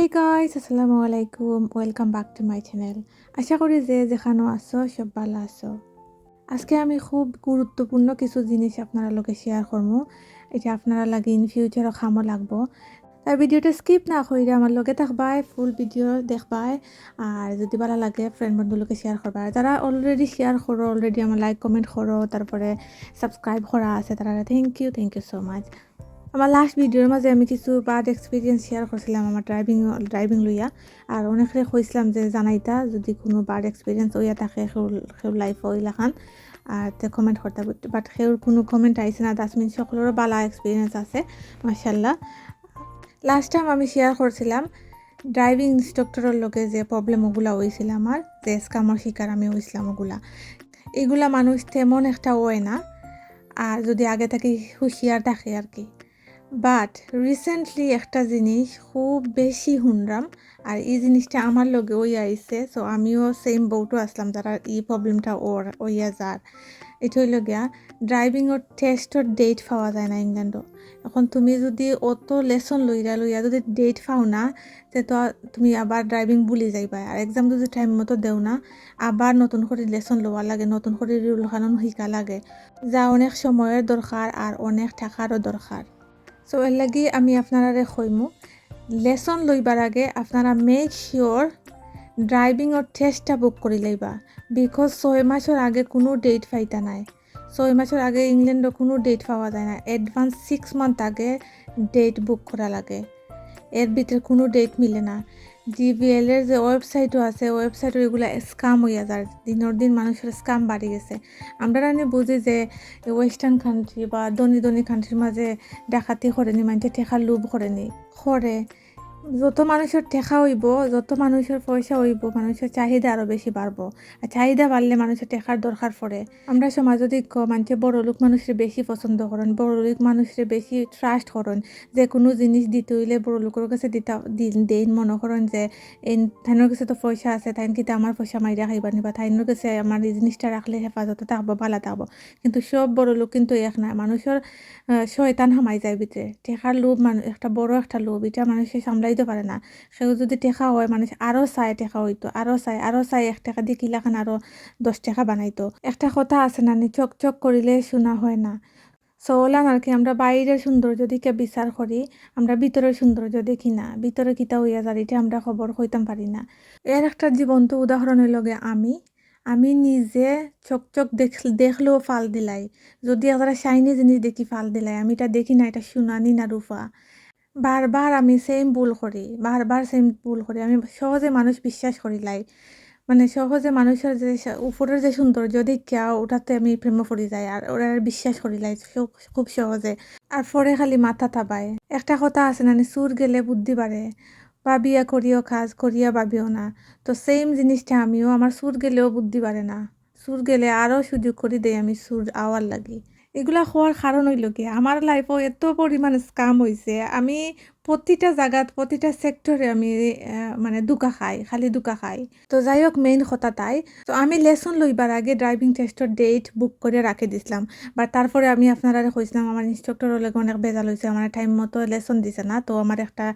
হেই guys আসসালামু আলাইকুম welcome back to my channel আশা করি যে যেখানেও আছো, সব ভালো আছো। আজকে আমি খুব গুরুত্বপূর্ণ কিছু জিনিস আপনারা লোকে শেয়ার করব। এটা আপনারা লাগে ইন ফিউচারও খামো লাগবো। তার ভিডিওটা স্কিপ না করে আমার লগে থাকবাই ফুল ভিডিও দেখবাই। আর যদি ভালো লাগে ফ্রেন্ড বন্ধুলোকে শেয়ার করবা। যারা অলরেডি শেয়ার করো অলরেডি আমার লাইক কমেন্ট করো, তারপরে সাবস্ক্রাইব করা আছে তারা thank you thank you so much আমার লাস্ট ভিডিওর মাঝে আমি কিছু বাদ এক্সপিরিয়েন্স শেয়ার করছিলাম আমার ড্রাইভিং ড্রাইভিং লইয়া। আর অনেকে কইছিলাম যে জানাইতা, যদি কোনো বাদ এক্সপিরিয়েন্স হইয়া থাকে সেউ লাইফ ওইলাখান আর তে কমেন্ট করতে বাট সেউর কোনো কমেন্ট আইসে না ডাস্টবিন সকলেরও বালা এক্সপিরিয়েন্স আছে মার্শাল্লাহ লাস্ট টাইম আমি শেয়ার করছিলাম ড্রাইভিং ইনস্ট্রাক্টরের লগে যে প্রবলেম ওগুলা হয়েছিল আমার, যে স্কামর শিকার আমি হয়েছিলাম ওগুলা। এগুলা মানুষ তেমন একটা হয় না, আর যদি আগে থেকে হুঁশিয়ার থাকে আর কি। বাট রিসেন্টলি একটা জিনিস খুব বেশি শুনলাম আর এই জিনিসটা আমার লগে ওই আইসে সো আমিও সেম বউটো আসলাম যারা এই প্রবলেমটা ওর ওইয়া যার। এটা হইল গিয়া ড্রাইভিংয়ের টেস্টর ডেট পাওয়া যায় না ইংল্যান্ডও। এখন তুমি যদি অত লেসন লইরা লইয়া যদি ডেট পাও না, তে তো তুমি আবার ড্রাইভিং ভুলি যাইবা আর এক্সাম যদি টাইম মতো দেও না, আবার নতুন করে লেসন লওয়া লাগে, নতুন করে রুল কানুন শিকা লাগে। যা অনেক সময়ের দরকার, আর অনেক টাকারও দরকার। সো এর লাগি আমি আপনারা খইমু লেসন লইবার আগে আপনারা মেক শিওর ড্রাইভিংয়ের টেস্টটা বুক করে লইবা বিকজ ছয় মাসের আগে কোনো ডেট পাইতা নাই। ছয় মাসের আগে ইংল্যান্ডও কোনো ডেট পাওয়া যায় না। অ্যাডভান্স সিক্স মান্থ আগে ডেট বুক করা লাগে। এর ভিতরে কোনো ডেট মিলে না। জিবিএলের যে ওয়েবসাইটও আছে ওয়েবসাইটও এগুলো স্কাম হইয়া যার দিনের দিন মানুষের স্কাম বাড়ি গেছে। আমরা রানি বুঝি যে ওয়েস্টার্ন কান্ট্রি বা ধনী ধনী কান্ট্রির মাঝে ডাকাতি করেনি মানে ঠেকার লোভ করেনি। করে। যত মানুষের টেকা হইব, যত মানুষের পয়সা হইব, মানুষের চাহিদা আরও বেশি বাড়বো। আর চাহিদা বাড়লে মানুষের টেকার দরকার পড়ে। আমরা সমাজ যদি মানুষের বড় লোক মানুষের বেশি পছন্দ করেন বড় লোক মানুষের বেশি ট্রাস্ট করেন। যে কোনো জিনিস দিতে হইলে বড় লোকের কাছে দিতা দেন মনে করেন যে এই তাইনের কাছে তো পয়সা আছে তাই কিন্তু আমার পয়সা মাইরা খাইবা নিবা তাইনের কাছে আমার এই জিনিসটা রাখলে হেফাজতে থাকব ভালো থাকব। কিন্তু সব বড় লোক কিন্তু এক না, মানুষের শয়তান হামাই যায় ভিতরে। টেকার লোভ মানুষ একটা বড় একটা লোভ, এটা মানুষের সামলাইতে পারে না। সেও যদি টেকা হয় মানুষ আরও চাই টেকা হইতো আরও চাই আরও চাই এক টাকা দিয়ে কিলাখান আরও দশ টাকা বানাইতো। একটা কথা আছে না চক চক করিলে শোনা হয় না। সওলান আর কি আমরা বাইরের সৌন্দর্য দিকে বিচার করি আমরা ভিতরের সৌন্দর্য দেখি না ভিতরে কিতা হইয়া যার এটা আমরা খবর হইতাম পারি না। এর একটা জীবন্ত উদাহরণের লগে আমি আমি নিজে চক চক দেখ, দেখলেও ফাল দিলাই। যদি একটা শাইনি জিনিস দেখি ফাল দিলাই, আমি এটা দেখি না এটা শুনানি না রূপা বারবার আমি সেম ভুল করি, বারবার সেম ভুল করি। আমি সহজে মানুষ বিশ্বাস করি লাই মানে সহজে মানুষের যে উপরের যে সৌন্দর্য দেখা ওটাতে আমি প্রেম পড়ি যাই, আর ওরা বিশ্বাস করি লাই খুব সহজে। আর পরে খালি মাথা থাবায় একটা কথা আছে না সুর গেলে বুদ্ধি বাড়ে। ভাবিয়া করিও কাজ, করিয়া ভাবিও না। তো সেম জিনিসটা আমিও, আমার সুর গেলেও বুদ্ধি বাড়ে না। সুর গেলে আরও সুযোগ করি দেই আমি সুর আওয়ার লাগি। এগুলা হওয়ার কারণ হইল কি? আমার লাইফও এত পরিমাণ স্কাম হয়েছে আমি প্রতিটা জায়গাত প্রতিটা সেক্টরে আমি মানে দুকা খাই, খালি দুকা খাই। তো যাই হোক মেইন কথা তাই। তো আমি লেসন লইবার আগে ড্রাইভিং টেস্টর ডেট বুক করে রাখে দিছিলাম। বা তারপরে আমি আপনারা কইছিলাম আমার ইনস্ট্রাক্টর লাগে অনেক বেজাল হয়েছে আমার টাইম মতো লেসন দিছে না, তো আমার একটা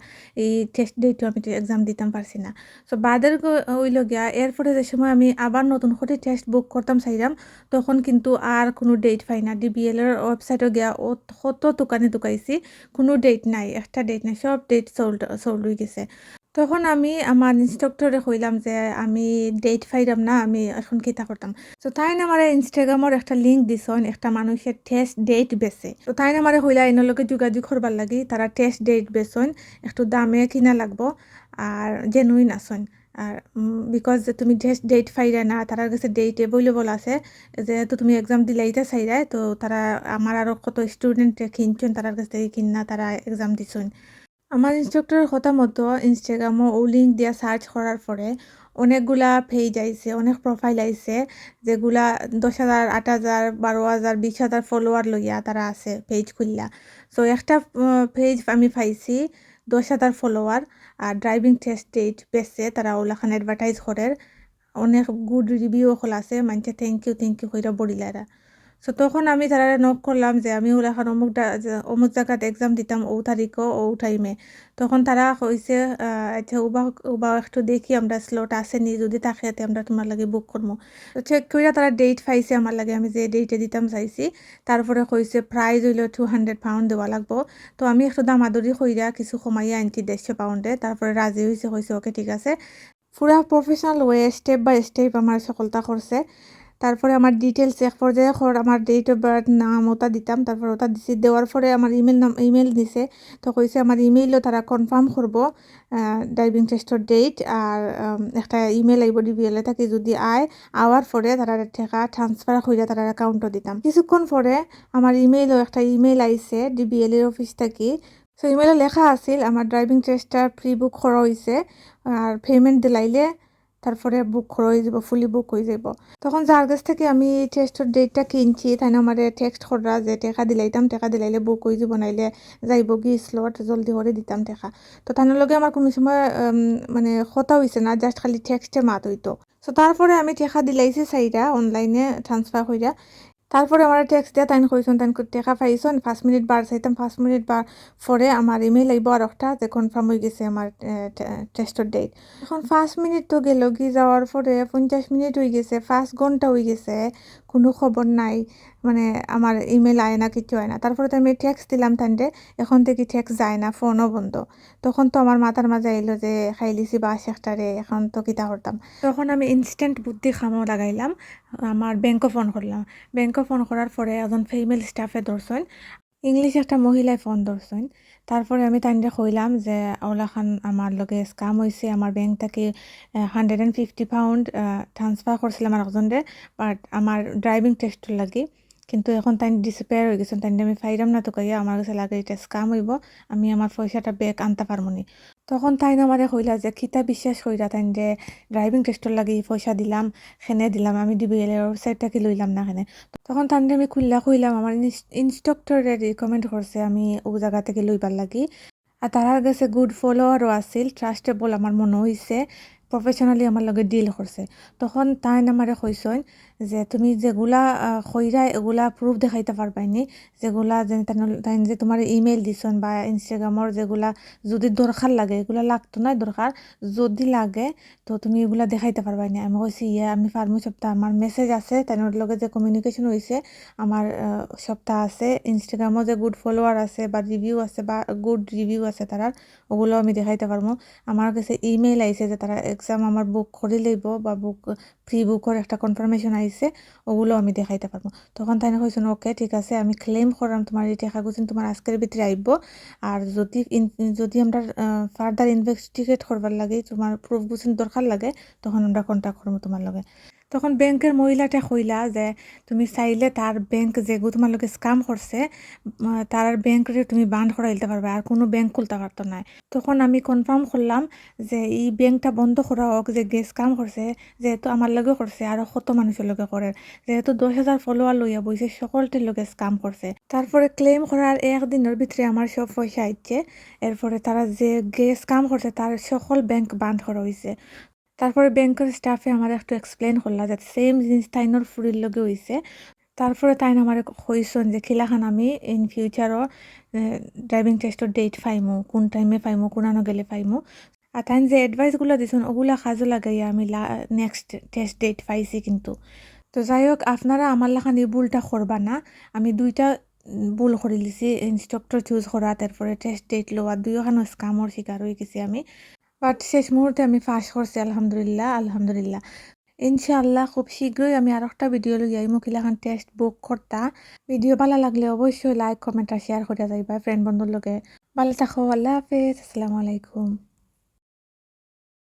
এই টেস্ট ডেটও আমি এক্সাম দিতাম পারছি না। তো বাদের ওইল গিয়া এরপরে যে সময় আমি আবার নতুন করে টেস্ট বুক করতাম চাইলাম তখন কিন্তু আর কোনো ডেট পাই না। ডিবিএলের ওয়েবসাইটও গিয়া ও কত দোকানে দোকাইছি কোনো ডেট নাই, একটা ডেট নাই। সব ডেট সোল্ড সোল্ড হয়ে গেছে। তখন আমি আমার ইনস্ট্রাক্টরে কইলাম যে, আমি ডেট ফাইলাম না, আমি এখন কিতা করতাম তো তাই আমার ইনস্টাগ্রামের একটা লিঙ্ক দিছন একটা মানুষের টেস্ট ডেট বেছে তো তাই আমার হইলা এনার লগে যোগাযোগ করবার লাগি তারা টেস্ট ডেট বেছন একটু দামে কিনা লাগবো আর জেনুইন আসন আর বিকজ তুমি টেস্ট ডেট ফাইরা না তার কাছে ডেট অ্যাভেলেবল আছে যেহেতু তুমি এক্সাম দিলাইতে চাইরাই তো তারা আমার আরও কত স্টুডেন্ট কিনছেন তার কাছ কিনা তারা এক্সাম দিছেন। আমার ইনস্ট্রাক্টরের কথা মতো ইনস্টাগ্রামও ও লিঙ্ক দিয়া সার্চ করার পরে অনেকগুলা পেজ আইছে অনেক প্রোফাইল আইছে যেগুলা দশ হাজার আট হাজার বারো হাজার বিশ হাজার ফলোয়ার লইয়া তারা আছে পেজ খুললা। সো একটা পেজ আমি পাইছি দশ হাজার ফলোয়ার আর ড্রাইভিং টেস্ট বেচছে তারা ওলাখান অ্যাডভার্টাইজ করে অনেক গুড রিভিউ হল আছে মানছে থ্যাংক ইউ থ্যাংক ইউ কইরা বড়িলারা সো তখন আমি তারা নক করলাম যে আমি ওলা এখন অমুক অমুক জায়গাত এক্সাম দিতাম ও তারিখও ও টাইমে তখন তারা কইছে আচ্ছা উবা উবা একটু দেখি, আমরা স্লট আছে নি যদি থাকে আমরা তোমার লাগে বুক করব চেক কইরা তারা ডেট পাইছে আমার লাগে, আমি যে ডেটে দিতাম চাইছি তারপরে কইছে প্রাইজ হইল টু হান্ড্রেড পাউন্ড দেওয়া লাগবো। তো আমি একটু দামাদুরি কইরা কিছু কমাইয়া আনছি দেড়শো পাউন্ডে তারপরে রাজি হয়েছে কইছে ওকে ঠিক আছে। পুরা professional way step by step আমার সকলটা করছে তারপরে আমার ডিটেলস এক পর্যায়ে আমার ডেট অফ বার্থ নাম ওটা দিতাম। তারপর ওটা দিছি। দেওয়ার পরে আমার ইমেল নাম ইমেল দিছে। তো কইছে আমার ইমেইলও তারা কনফার্ম করব ড্রাইভিং টেস্টর ডেট আর একটা ইমেল আইব ডিবিএলে থাকি যদি আয়, আওয়ার পরে তারা টাকা ট্রান্সফার কইরা তারা অ্যাকাউন্টও দিতাম। কিছুক্ষণ পরে আমার ইমেইলও একটা ইমেল আইছে ডিবিএল এর অফিস থাকি। সো ইমেইলে লেখা আছিল, আমার ড্রাইভিং টেস্টার প্রি বুক করা হয়েছে আর পেমেন্ট দিলাইলে তারপরে বুক হয়ে যাব ফুলি বুক হয়ে যাব তখন যার কাছ থেকে আমি টেস্টের ডেটটা কিনছি তাই আমার টেক্সট করা যে টেকা দিলাইতাম, টেকা দিলাইলে বুক হয়ে যাব নাইলে যাইব কি স্লট জলদি করে দিতাম টেকা। তো তার লগে আমার কোনো সময় মানে কথা হয়েছে না জাস্ট খালি টেক্সটে মাত হইতো। সো তারপরে আমি টেকা দিলাইছি চাইরা অনলাইনে ট্রান্সফার কইরা। তারপরে আমার টেক্সট দিয়া তাইন কইছন, তাইন টেকা পাইছন, পাঁচ মিনিট বার চাইতাম, পাঁচ মিনিট বার পরে আমার ইমেল আইব আর একটা যে কনফার্ম হয়ে গেছে আমার টেস্টের ডেট এখন পাঁচ মিনিট তো গেল গি যাওয়ার পরে পঞ্চাশ মিনিট হয়ে গেছে, পাঁচ ঘণ্টা হয়ে গেছে, কোনো খবর নাই মানে আমার ইমেল আয় না, কিছু হয় না। তারপরে তো আমি টেক্সট দিলাম তান্ডে এখন থেকে টেক্সট যায় না ফোনও বন্ধ। তখন তো আমার মাথার মাঝে আইলো যে খাইলিছি বাস একটারে এখন তো কিতা করতাম। তখন আমি ইনস্ট্যান্ট বুদ্ধি খামো লাগাইলাম আমার ব্যাংকও ফোন করলাম ব্যাংকও ফোন করার পরে একজন ফিমেল স্টাফে ধরছেন ইংলিশ একটা মহিলায় ফোন ধরছেন তারপরে আমি তাইনরে কইলাম যে ওলা খান আমার লগে স্কাম হয়েছে আমার ব্যাংক থেকে hundred and fifty pound transfer করছিলাম আর একজনরে বাট আমার ড্রাইভিং টেস্টর লাগি। কিন্তু এখন তাই ডিসপেয়ার হয়ে গেছেন তাই আমি ফাইরাম না তো কইয়া আমার কাছে লাগে এটা স্কাম হইব, আমি আমার পয়সাটা ব্যাক আনতে পারব নি। তখন তাই আমারে কইলা যে খিতা বিশ্বাস কইরা তাই যে ড্রাইভিং টেস্টর লাগি পয়সা দিলাম খেনে দিলাম, আমি ডিবিএল এর ওয়েবসাইটটাকে লইলাম না খেনে তখন তাই আমি খুললা কইলাম আমার ইনস্ট্রাক্টরে রিকমেন্ড করছে আমি ও জায়গা থেকে লইবার লাগি। আর তারার কাছে গুড ফলোয়ারও আছিল ট্রাস্টেবল আমার মনে হয়েছে প্রফেশনালি আমার লগে ডিল করছে তখন তাই আমারে কইসন যে তুমি যেগুলা খইরা এগুলা প্রুফ দেখাইতে পারবাইনি যেগুলা যে তাইন- তাইন যে তোমার ইমেল দিছন বা ইনস্টাগ্রামর যেগুলা যদি দরকার লাগে, এগুলা লাগতো না দরকার যদি লাগে তো তুমি এগুলা দেখাইতে পারবাইনি আমি কইছি ইয়া, আমি ফার্মু সপ্তাহ আমার মেসেজ আছে তাইনের লগে যে কমিউনিকেশন হয়েছে আমার সপ্তাহ আছে ইনস্টাগ্রামও যে গুড ফলোয়ার আছে বা রিভিউ আছে বা গুড রিভিউ আছে তারার ওগুলো আমি দেখাইতে পারব আমার কাছে ইমেল আইছে যে তারা এক্সাম আমার বুক করে লইব বা বুক প্রি বুকর একটা কনফার্মেশন আইছে ওগুলো আমি দেখাইতে পারব। তখন তাই কইছেন ওকে ঠিক আছে, আমি ক্লেম করাম তোমার এই টাকা গুছিন তোমার আজকের ভিতরে আইব আর যদি যদি আমরা ফার্দার ইনভেস্টিগেট করবার লাগে তোমার প্রুফ গুছেন দরকার লাগে, তখন আমরা কন্ট্যাক্ট করব তোমার লগে। তখন ব্যাংকের মহিলাটা কইলা যে, তুমি চাইলে তার ব্যাংক যেগু তোমার লগে স্কাম করছে তার ব্যাংকরে তুমি বান্ড করা দিতে পারবে, আর কোনো ব্যাংক খুলতে পারতো না। তখন আমি কনফার্ম করলাম যে, এই ব্যাংকটা বন্ধ করা হোক, যে গ্যাস কাম করছে, যেহেতু আমার লগে করছে, আর কত মানুষের লগে করে। যেহেতু দশ হাজার ফলোয়ার লইয়া বইছে, সকলটির লগে স্কাম করছে। তারপরে ক্লেম করার একদিনের ভিতরে আমার সব পয়সা আইছে এরপরে তারা যে গ্যাস কাম করছে, তার সকল ব্যাংক বান্ধ করা হয়েছে তারপরে ব্যাংকের স্টাফে আমার একটু এক্সপ্লেন করলা যে সেম জিনিস তাইনোর ফুরির লগে হয়েছে তারপরে তাই আমার কইসন যে খিলাখান আমি ইন ফিউচারও ড্রাইভিং টেস্টর ডেট পাইমু, কোন টাইমে পাইমু কোনানো গেলে পাইমু। আর তাই যে অ্যাডভাইসগুলো দিছেন ওগুলা কাজে লাগাই আমি নেক্সট টেস্ট ডেট পাইছি কিন্তু। তো যাই হোক আপনারা আমার লাখান এই ভুলটা করবা না। আমি দুইটা ভুল করে লিছি ইনস্ট্রাক্টর চুজ করা, তারপরে টেস্ট ডেট লওয়া, দুইখানো স্কামর শিকার হয়ে গেছি আমি। বাট শেষ মুহূর্তে আমি ফাঁস করছি, আলহামদুলিল্লাহ আলহামদুলিল্লাহ। ইনশাআল্লাহ খুব শীঘ্রই আমি আর একটা ভিডিও লই আইমু কিলাখান টেস্ট বুক করতা। ভিডিও ভালো লাগলে অবশ্যই লাইক কমেন্ট আর শেয়ার করে যাইবা ফ্রেন্ড বন্ধুর লগে। ভালো থাকো, আল্লাহ হাফেজ, আসসালামু আলাইকুম।